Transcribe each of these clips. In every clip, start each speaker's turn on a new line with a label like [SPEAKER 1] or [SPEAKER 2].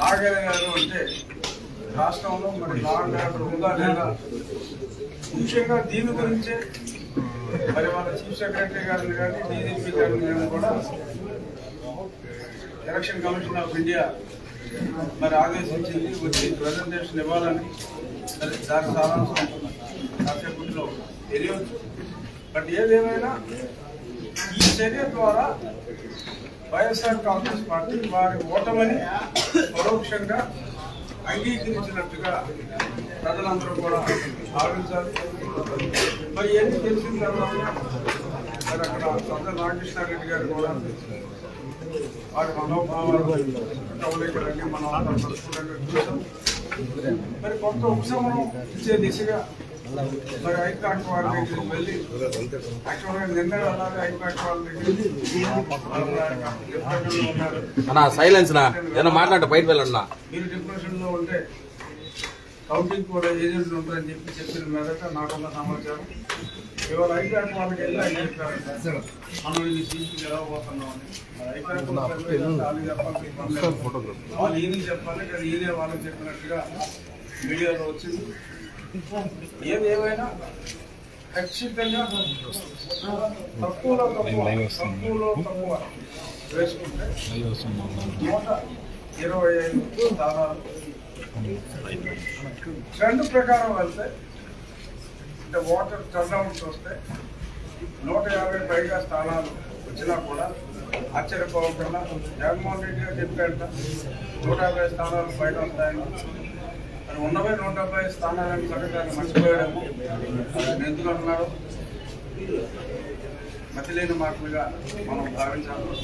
[SPEAKER 1] నాగేంద్ర గారు అంటే రాష్ట్రంలో మరి లా ఉందా లేదా? ముఖ్యంగా దీని గురించే మరి వాళ్ళ చీఫ్ సెక్రటరీ గారిని కానీ డీజీపీ గారిని కానీ కూడా ఎలక్షన్ కమిషన్ ఆఫ్ ఇండియా మరి ఆదేశించింది వచ్చి ప్రజెంటేషన్ ఇవ్వాలని మరి దాని సారాంశం కాసేపట్లో తెలియవచ్చు. బట్ ఏదేమైనా ఈ చర్య ద్వారా వైఎస్ఆర్ కాంగ్రెస్ పార్టీ వారి ఓటమని పరోక్షంగా అంగీకరించినట్టుగా ప్రజలందరూ కూడా భావించాలి. మరి ఇవన్నీ తెలిసిన తర్వాత మరి అక్కడ సొంత నాగకృష్ణారెడ్డి గారు కూడా వారి మనోభావాలు కవలికలన్నీ మనం చూసాం మరి కొంత ఉపశమనం ఇచ్చే దిశగా మరి హైకోర్టు వారి దగ్గరికి వెళ్ళి యాక్చువల్గా నిన్న వాళ్ళ దగ్గరికి డిప్రెషన్లో
[SPEAKER 2] అన్నా సైలెన్స్ నా. ఏదైనా మాట్లాడ బయట వెళ్ళండి
[SPEAKER 1] మీరు డిప్రెషన్లో ఉంటే కౌంటింగ్ కూడా ఏజెంట్లు ఉంటారని చెప్పి చెప్పిన మీదట నాకున్న సమాచారం. ఇవాళ ఐపాక్ వాళ్ళకి వెళ్ళి ఆయన చెప్పారు మనం ఇది సీసీ గెలవబోతున్నాం అని. మరి ఐపాక్ వాళ్ళు చెప్పాలి వాళ్ళు ఈయన చెప్పాలి? కానీ ఈయనే వాళ్ళకి చెప్పినట్టుగా మీడియాలో వచ్చింది. ఏది ఏమైనా ఖచ్చితంగా తక్కువలో తక్కువ తక్కువలో తక్కువ వేసుకుంటే నూట ఇరవై ఐదు స్థానాలు ట్రెండ్ ప్రకారం వెళ్తే అంటే ఓటర్ టర్న్అవుట్స్ వస్తే నూట యాభై పైగా స్థానాలు వచ్చినా కూడా ఆశ్చర్యపోకుండా జగన్మోహన్ రెడ్డి గారు చెప్పారంట నూట యాభై స్థానాలు బయట వస్తాయని మరి ఉన్నవే నూట డెబ్బై స్థానాలను సంగతి మర్చిపోయాడేమో. ఆయన ఎందుకు మతిలేని మాటలుగా మనం భావించాలి.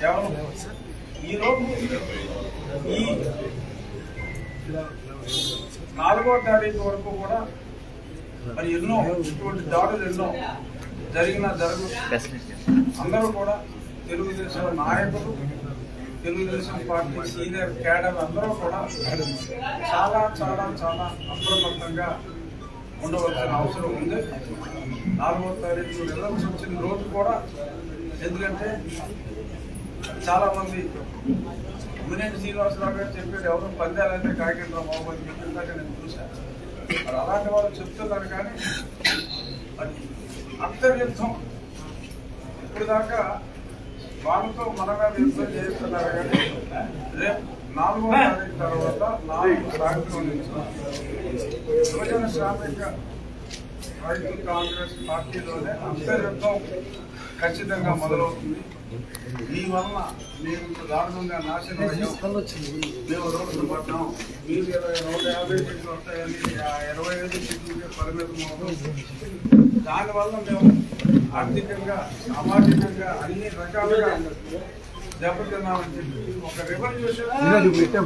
[SPEAKER 1] కేవలం ఈరోజు ఈ నాలుగో తారీఖు వరకు కూడా మరి ఎన్నో ఇటువంటి దాడులు ఎన్నో జరిగిన జరుగు అందరూ కూడా తెలుగుదేశం నాయకులు తెలుగుదేశం పార్టీ సీనియర్ క్యాడర్ అందరూ కూడా చాలా చాలా చాలా అప్రమత్తంగా ఉండవలసిన అవసరం ఉంది. నాలుగో తారీఖు రిజల్ట్స్ వచ్చిన రోజు కూడా ఎందుకంటే చాలామంది ఉమ్మినేని శ్రీనివాసరావు గారు చెప్పాడు ఎవరు పందాలంటే కాకింద్ర బాబు అని చెప్పిందాక నేను చూశాను. మరి అలాంటి వాళ్ళు చెప్తున్నారు కానీ అది అంతర్యుద్ధం ఇప్పుడు దాకా వాళ్ళతో మన మీద యుద్ధం చేస్తున్నారు కానీ రేపు నాలుగో తారీఖు తర్వాత నాలుగు తారీఖుల నుంచి యువజన శ్రామిక రైతు కాంగ్రెస్ పార్టీలోనే అంతర్యుద్ధం ఖచ్చితంగా మొదలవుతుంది. మీ వలన మేము దారుణంగా నాశనం అయ్యాం. మేము రోడ్లు పడ్డాం. మీరు ఇరవై నూట యాభై సీట్లు వస్తాయని ఆ ఇరవై ఐదు సీట్లకే పరిమితం అవుతాం. దానివల్ల మేము ఆర్థికంగా సామాజికంగా అన్ని రకాలుగా దెబ్బతిన్నామని చెప్పి ఒక రెవల్యూషన్